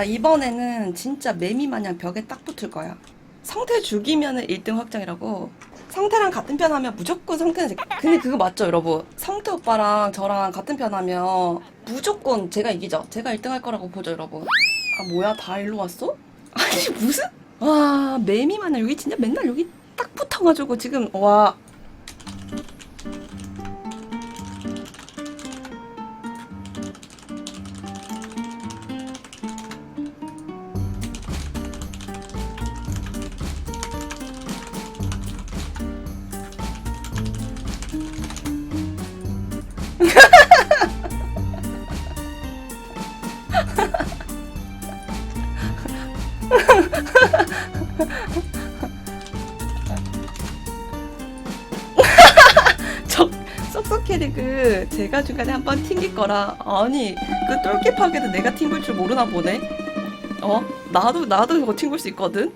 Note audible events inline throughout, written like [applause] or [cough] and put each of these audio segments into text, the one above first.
나 이번에는 진짜 매미 마냥 벽에 딱 붙을 거야. 성태 죽이면은 1등 확정이라고. 성태랑 같은 편 하면 무조건 성태는 제... 근데 그거 맞죠, 여러분? 성태 오빠랑 저랑 같은 편 하면 무조건 제가 이기죠. 제가 1등 할 거라고 보죠, 여러분. 아, 뭐야? 다 일로 왔어? [laughs] 아니, 무슨? 와, 매미 마냥 여기 진짜 맨날 여기 딱 붙어가지고 지금, 와. 적, 썩썩 캐릭을 제가 중간에 한 번 튕길 거라. 아니, 그 똘끼파괴도 내가 튕길 줄 모르나 보네? 어? 나도, 나도 이거 튕길 수 있거든?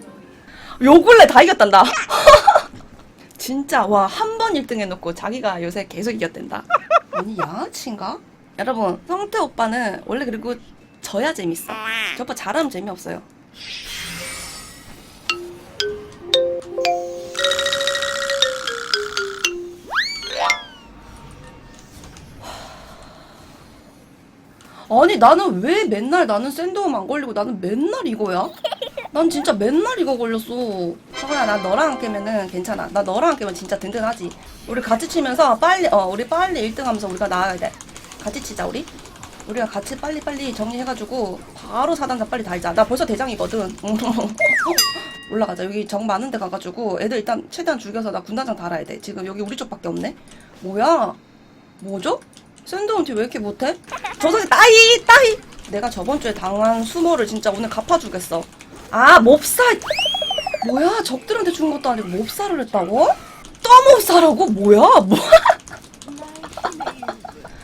요 근래 다 이겼단다. [laughs] 진짜, 와, 한 번 1등 해놓고 자기가 요새 계속 이겼댄다. 아니, 양아치인가? 여러분, 성태 오빠는 원래 그리고 져야 재밌어. 저 오빠 잘하면 재미없어요. 아니 나는 왜 맨날 나는 샌드홈 안 걸리고 나는 맨날 이거야? 난 진짜 맨날 이거 걸렸어. 서건아 나 너랑 안 깨면은 괜찮아. 나 너랑 안 깨면 진짜 든든하지. 우리 같이 치면서 빨리 어 우리 빨리 1등 하면서 우리가 나가야 돼. 같이 치자 우리. 우리가 같이 빨리 빨리 정리해가지고 바로 사단장 빨리 달자. 나 벌써 대장이거든. [laughs] 올라가자. 여기 정 많은 데 가가지고 애들 일단 최대한 죽여서 나 군단장 달아야 돼. 지금 여기 우리 쪽밖에 없네. 뭐야? 뭐죠? 샌드홈 팀왜 이렇게 못해? 저석이 따이 따이. 내가 저번 주에 당한 수모를 진짜 오늘 갚아주겠어. 아 몹사. 뭐야 적들한테 준 것도 아니고 몹사를 했다고? 또 몹사라고? 뭐야? 뭐? [laughs]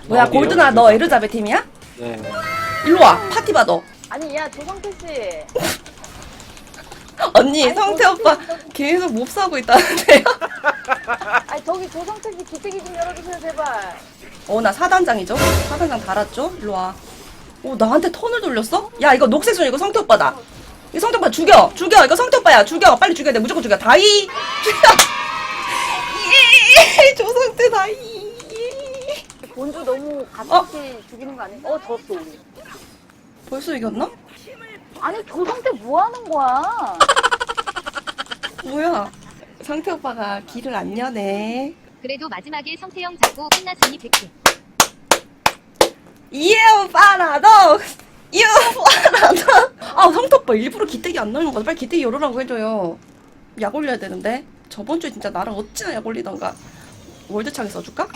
뭐야 어디요? 골드나 너 에르자베 팀이야? 네. 일로 와 파티 받아. 아니 야 조성태 씨. [laughs] 언니 아니, 성태 오빠. 계속 몹 사고 있다는데요? [laughs] [laughs] 아니 저기 조성태 씨 기대기 좀 열어주세요 제발. 어 나 사단장이죠? 사단장 달았죠? 일로 와. 어 나한테 턴을 돌렸어? 야 이거 녹색 손 이거 성태 오빠다. 이 성태 오빠 죽여 죽여 이거 성태 오빠야 죽여 빨리 죽여야 돼 무조건 죽여 다이 죽여. [laughs] 이, 조성태 다이. 본주 너무 어? 가슴없이 죽이는 거 아니야? 어 졌어 우리. 벌써 이겼나? 아니 조성태 뭐 하는 거야? [laughs] 뭐야? 성태 오빠가 길을 안 여네. 그래도 마지막에 성태형 잡고 끝났으니 100개. 이에요 파라독스 이에요 파라독스 아 성태 오빠 일부러 기대기 안 넣는 거야 빨리 기대기 열으라고 해줘요 약 올려야 되는데 저번 주에 진짜 나랑 어찌나 약 올리던가 월드창에 써줄까?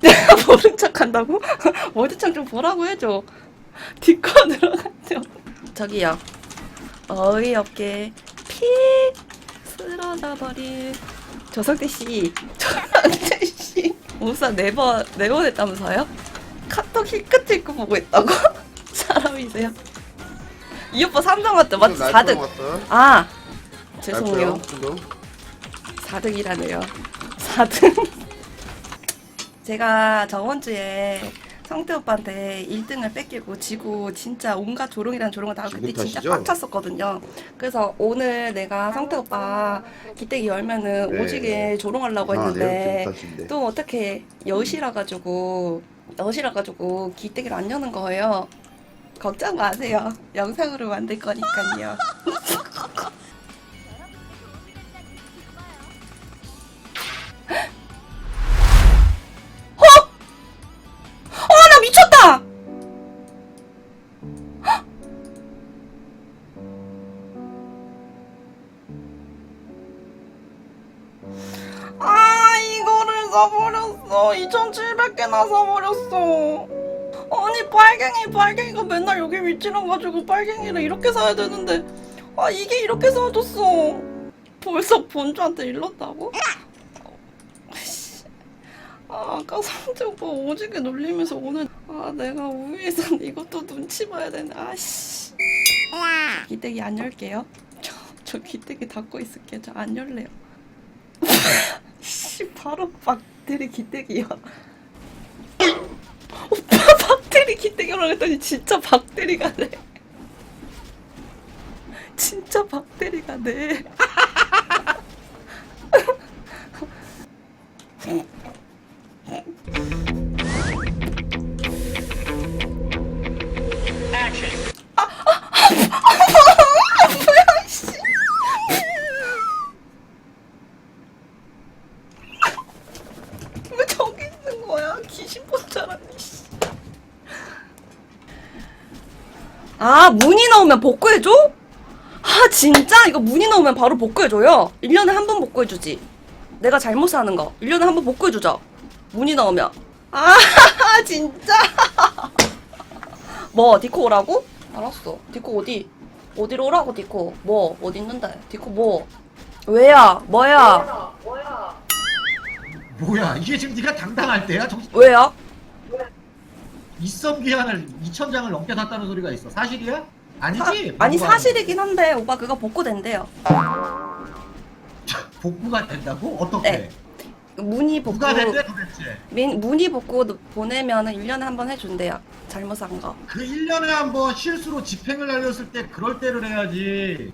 내가 [laughs] 모른 척 한다고? [laughs] 월드창 좀 보라고 해줘 뒷거 들어갔죠 저기요 어이없게 픽 쓰러져 버린 조석대 씨, [laughs] 조석대 씨, 우사 네번 네번 했다면서요? 카톡 힐끗 힐끗 보고 있다고? [laughs] 사람이세요? 이 오빠 3등 왔대 맞지? 4등. 아 죄송해요. 4등이라네요. 4등. [laughs] 제가 저번 주에 성태 오빠한테 1등을 뺏기고 지고 진짜 온갖 조롱이란 조롱을 다 그때 진짜 탓이죠? 빡쳤었거든요. 그래서 오늘 내가 성태 오빠 기대기 열면은 네. 오지게 조롱하려고 아, 했는데 탓인데. 또 어떻게 여시라 가지고 여시라 가지고 기대기를 안 여는 거예요. 걱정 마세요. 영상으로 만들 거니까요. [laughs] 개나 사버렸어. 아니, 빨갱이, 빨갱이가 맨날 여기 위치랑 가지고 빨갱이를 이렇게 사야 되는데, 아, 이게 이렇게 사줬어. 벌써 본주한테 일렀다고? 씨. 아, 아까 성재 오빠 오지게 놀리면서 오늘, 아, 내가 우위에서 이것도 눈치 봐야 되네. 아씨. 기대기 안 열게요. 저, 저 기대기 닫고 있을게요. 저 안 열래요. [laughs] 씨, 바로 막 들이 기대기야. 박대리 기대기라고 했더니 진짜 박대리가 돼. 진짜 박대리가 돼. [laughs] 아, 문이 나오면 복구해줘? 아, 진짜? 이거 문이 나오면 바로 복구해줘요? 1년에 한 번 복구해주지. 내가 잘못 사는 거. 1년에 한 번 복구해주죠? 문이 나오면. 아, [laughs] 진짜? 뭐, 디코 오라고? 알았어. 디코 어디? 어디로 오라고, 디코? 뭐, 어디 있는데? 디코 뭐? 왜야? 뭐야? 뭐야 이게 지금 네가 당당할 때야? 정신 왜야? 입성 기한을 2천장을 넘게 탔다는 소리가 있어 사실이야? 아니지? 사, 아니 복구가- 사실이긴 한데 오빠 그거 복구된대요. [laughs] 복구가 된다고? 어떻게? 네. 문의 복구 누가 된대 도대체? 민, 문의 복구 보내면은 1년에 한 번 해준대요. 잘못 산 거. 그 1년에 한 번 실수로 집행을 날렸을 때 그럴 때를 해야지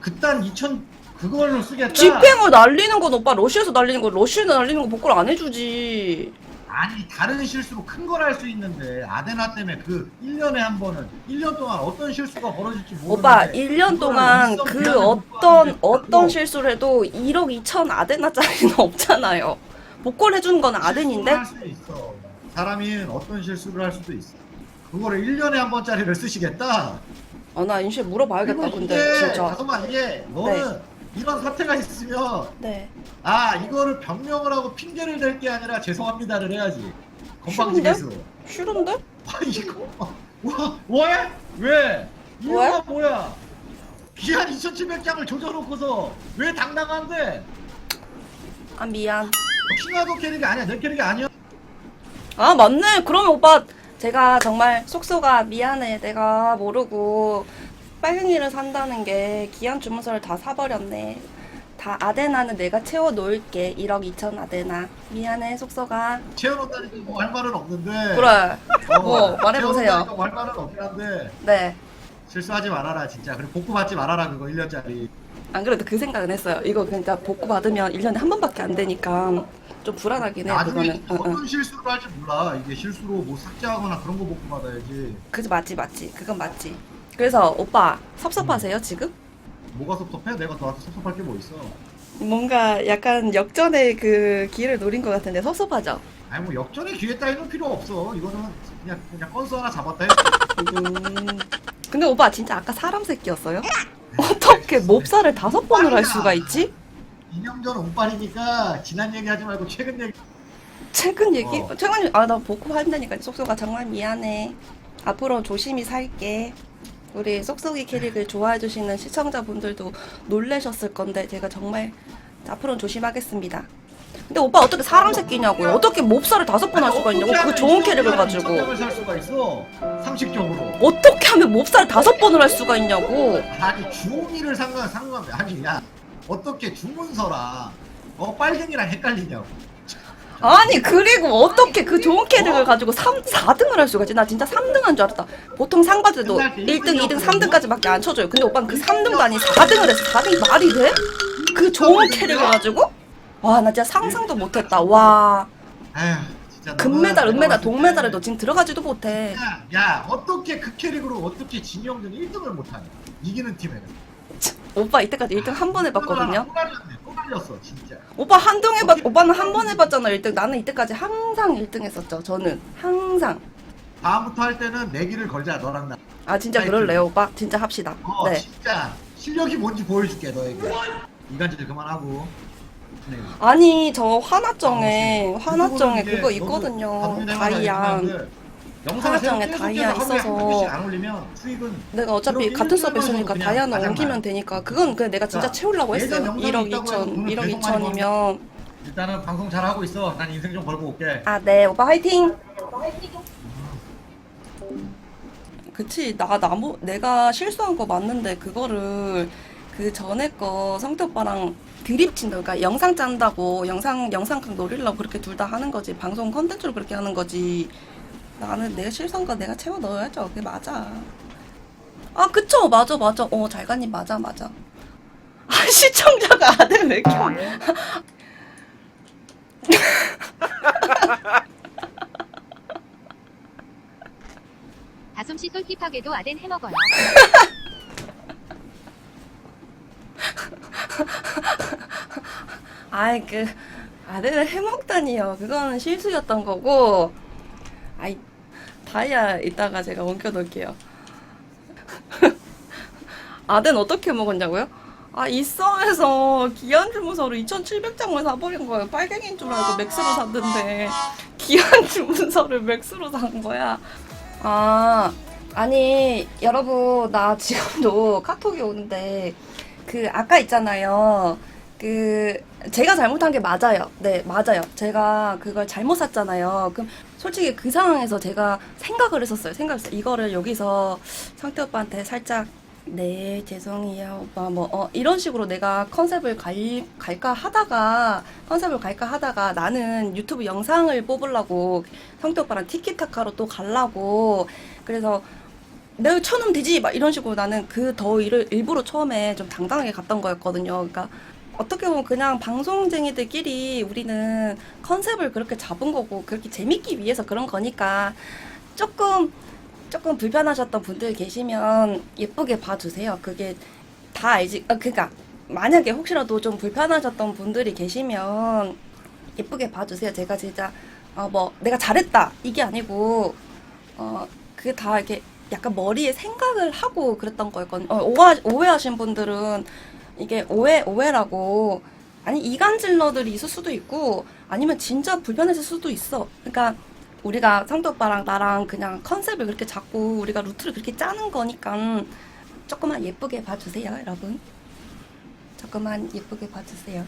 그딴 2천 그걸로 쓰겠다? 집행을 날리는 건 오빠 러시에서 날리는 거 러시에서 날리는 거 복구를 안 해주지. 아니 다른 실수로 큰 걸 할 수 있는데 아데나 때문에 그 1년에 한 번은 1년 동안 어떤 실수가 벌어질지 모르는데 오빠 1년 동안 그 어떤 어떤 그거 실수를 해도 1억 2천 아데나짜리는 [laughs] 없잖아요. 복구를 해주는 거는 아덴인데 있어. 사람이 어떤 실수를 할 수도 있어. 그거를 1년에 한 번짜리를 쓰시겠다? 아나 인슈에 물어봐야겠다 근데 진짜 잠깐만 이게 너는 이런 사태가 있으면 네 아 이거를 변명을 하고 핑계를 댈 게 아니라 죄송합니다를 해야지. 건방지게서. 싫은데? 아 이거 와 왜? 왜? 이유가 뭐야? 기한 2,700장을 조져놓고서 왜 당당한데? 아 미안 킹하도 캐릭이 아니야 내 캐릭이 아니야. 아 맞네 그러면 오빠 제가 정말 속소가 미안해 내가 모르고 빨갱이를 산다는 게 기한 주문서를 다 사버렸네. 다 아데나는 내가 채워 놓을게. 1억 2천 아데나. 미안해 속소가. 채워놓다니까 뭐할 말은 없는데. 그래. 어, 뭐 말해보세요. 채워놓다니까 뭐할 말은 없긴 한데. 네. 실수하지 말아라 진짜. 그리고 복구 받지 말아라 그거 1년짜리. 안 그래도 그 생각은 했어요. 이거 진짜 복구 받으면 1년에 한 번밖에 안 되니까 좀 불안하긴 해 나중에 그거는. 응, 응. 어떤 실수를 할지 몰라. 이게 실수로 뭐 삭제하거나 그런 거 복구 받아야지. 그지 맞지 맞지. 그건 맞지 그래서 오빠 섭섭하세요 지금? 뭐가 섭섭해? 내가 너한테 섭섭할 게 뭐 있어 뭔가 약간 역전의 그 기회를 노린 것 같은데 섭섭하죠? 아니 뭐 역전의 기회 따위는 필요 없어 이거는 그냥 그냥 건수 하나 잡았다 해 음. 근데 오빠 진짜 아까 사람 새끼였어요? 어떻게 몹살을 다섯 번을 할 수가 있지? 2년 전 운빨이니까 지난 얘기 하지 말고 최근 얘기 최근 얘기? 어. 최근 아나 복구 한다니까 속소가 정말 미안해. 앞으로 조심히 살게. 우리 쏙쏙이 캐릭을 좋아해 주시는 시청자분들도 놀라셨을 건데 제가 정말 앞으로는 조심하겠습니다. 근데 오빠 어떻게 사람 새끼냐고요? 어떻게 몹살을 다섯 번 할 수가 있냐고? 그 좋은 캐릭을 가지고 을살 수가 있어 상식적으로 어떻게 하면 몹살을 다섯 번을 할 수가 있냐고? 아니 주홍이를 상관 상관 아니 야 어떻게 주문서랑 어 빨갱이랑 헷갈리냐고 아니 그리고 어떻게 그 좋은 캐릭을 가지고 3, 4등을 할 수가 있지? 나 진짜 3등 한 줄 알았다. 보통 상 받아도 끝날 때 1등, 2등, 일등이었거든요. 3등까지밖에 안 쳐줘요. 근데 오빠는 그 3등도 아닌 4등을 했어. 4등이 말이 돼? 그 좋은 캐릭을 가지고? 와 나 진짜 상상도 못했다. 와 금메달, 은메달, 동메달에도 때 지금 들어가지도 못해. 야, 야 어떻게 그 캐릭으로 어떻게 진영준 1등을 못하냐 이기는 팀에는 참, [laughs] 오빠 이때까지 1등 한 번 해봤거든요. 또 날렸네 또 날렸어 진짜 오빠 한등 해봤, 오빠는 한 번 해봤잖아 1등. 나는 이때까지 항상 1등 했었죠. 저는 항상. 다음부터 할 때는 내기를 걸자 너랑 나 아 진짜 그럴래요 오빠? 진짜 합시다. 어, 네. 진짜 실력이 뭔지 보여줄게 너에게 이간질 그만하고 네. 아니 저 화나정에 어, 화나정에 그거는 그거 있거든요 나가서 다이아 계속 다이아 있어서. 내가 어차피 같은 서버 있으니까 가장 옮기면. 되니까. 그건 그냥 내가 진짜 자, 채우려고 했어요. 영상이 1억 있다고 2천 해서 돈을 1억 계속 많이 2천이면 일단은 방송 잘 하고 있어. 난 인생 좀 벌고 올게. 아 네 오빠 화이팅! 그치 나 나무 내가 실수한 거 맞는데 그거를 그 전에 거 성태 오빠랑 드립 친다. 그러니까 영상 짠다고 영상 영상 각 노리려고 그렇게 둘 다 하는 거지. 방송 컨텐츠로 그렇게 하는 거지 나는 내 실성과 내가 채워 넣어야죠. 그게 맞아. 아, 그쵸. 맞아, 맞아. 어, 잘가님 맞아, 맞아. 아, [laughs] 시청자가 아들 왜 이렇게. 다솜씨 솔깃하게도 [laughs] 아덴 해먹어요. [laughs] 아이, 그, 아들을 해먹다니요. 그거는 실수였던 거고. 아이, 다이아 이따가 제가 옮겨 놓을게요. [laughs] 아들 어떻게 먹었냐고요? 아, 이썸에서 기한 주문서로 2,700장을 사버린 거예요. 빨갱이인 줄 알고 맥스로 샀는데, 기한 주문서를 [laughs] 맥스로 산 거야. 아, 아니, 여러분, 나 지금도 카톡이 오는데, 그, 아까 있잖아요. 그, 제가 잘못한 게 맞아요. 네, 맞아요. 제가 그걸 잘못 샀잖아요. 그럼 솔직히 그 상황에서 제가 생각을 했었어요. 생각했어요. 이거를 여기서 상태 오빠한테 살짝 네, 죄송해요, 오빠. 뭐, 어, 이런 식으로 내가 컨셉을 갈, 갈까 하다가, 컨셉을 갈까 하다가 나는 유튜브 영상을 뽑으려고 성태 오빠랑 티키타카로 또 가려고. 그래서 내가 쳐놓으면 되지! 막 이런 식으로 나는 그 더위를 일부러 처음에 좀 당당하게 갔던 거였거든요. 그러니까 어떻게 보면 그냥 방송쟁이들끼리 우리는 컨셉을 그렇게 잡은 거고 그렇게 재밌기 위해서 그런 거니까 조금 조금 불편하셨던 분들 계시면 예쁘게 봐주세요. 그게 다 알지. 아, 그니까 만약에 혹시라도 좀 불편하셨던 분들이 계시면 예쁘게 봐주세요. 제가 진짜 어, 뭐 내가 잘했다 이게 아니고 어 그게 다 이렇게 약간 머리에 생각을 하고 그랬던 거였거든요. 어, 오하, 오해하신 분들은 이게 오해 오해라고 아니 이간질러들이 있을 수도 있고 아니면 진짜 불편했을 수도 있어. 그러니까 우리가 성도 오빠랑 나랑 그냥 컨셉을 그렇게 잡고 우리가 루트를 그렇게 짜는 거니까 조금만 예쁘게 봐주세요, 여러분. 조금만 예쁘게 봐주세요.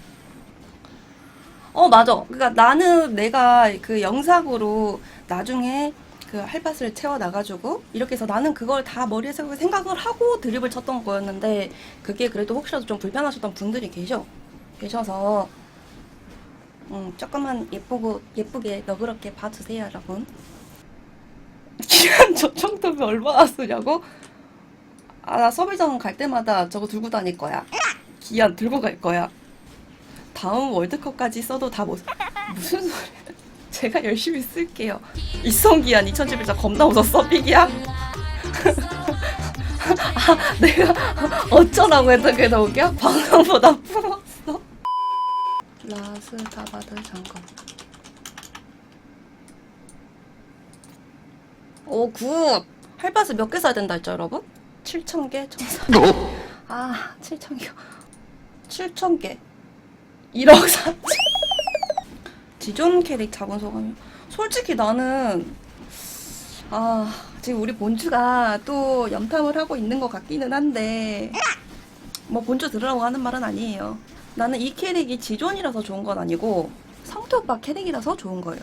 어, 맞아. 그러니까 나는 내가 그 영상으로 나중에 그 할밭을 채워 나가지고 이렇게 해서 나는 그걸 다 머리에 생각- 생각을 하고 드립을 쳤던 거였는데 그게 그래도 혹시라도 좀 불편하셨던 분들이 계셔 계셔서 음, 조금만 예쁘고 예쁘게 너그럽게 봐주세요, 여러분. 기한 저청도비 얼마나 쓰냐고? 아, 나 서비장 갈 때마다 저거 들고 다닐 거야. 기한 들고 갈 거야. 다음 월드컵까지 써도 다 못. 무슨 소리야? 제가 열심히 쓸게요. 이성기한 2011자 겁나 웃었어, 삐기야? [laughs] 아, 내가 어쩌라고 했던 게더 웃겨? 방송보다 풀었어. 라스다바드 잠깐. 오, 굿! 할바스 몇 개 사야 된다 했죠, 여러분? 7,000개? 1,400개. 아, 7,000개. 7,000개. 1억 4천. 지존 캐릭 잡은 소감이. 솔직히 나는, 아, 지금 우리 본주가 또 염탐을 하고 있는 것 같기는 한데, 뭐 본주 들으라고 하는 말은 아니에요. 나는 이 캐릭이 지존이라서 좋은 건 아니고, 성태 오빠 캐릭이라서 좋은 거예요.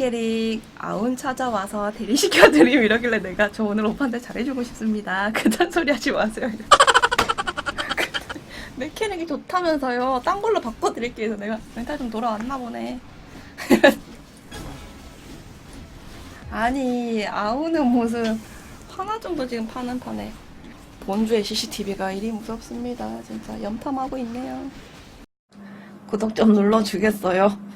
캐릭 아운 찾아와서 대리시켜드림 이러길래 내가 저 오늘 오빠한테 잘해주고 싶습니다. [laughs] 그딴 소리 하지 마세요. [laughs] 내 캐릭이 좋다면서요. 딴 걸로 바꿔드릴게요. 그래서 내가 멘탈 좀 돌아왔나 보네. [laughs] 아니 아우는 모습 하나 정도 지금 파는 판에 본주의 CCTV가 이리 무섭습니다. 진짜 염탐하고 있네요. 구독 좀 눌러주겠어요?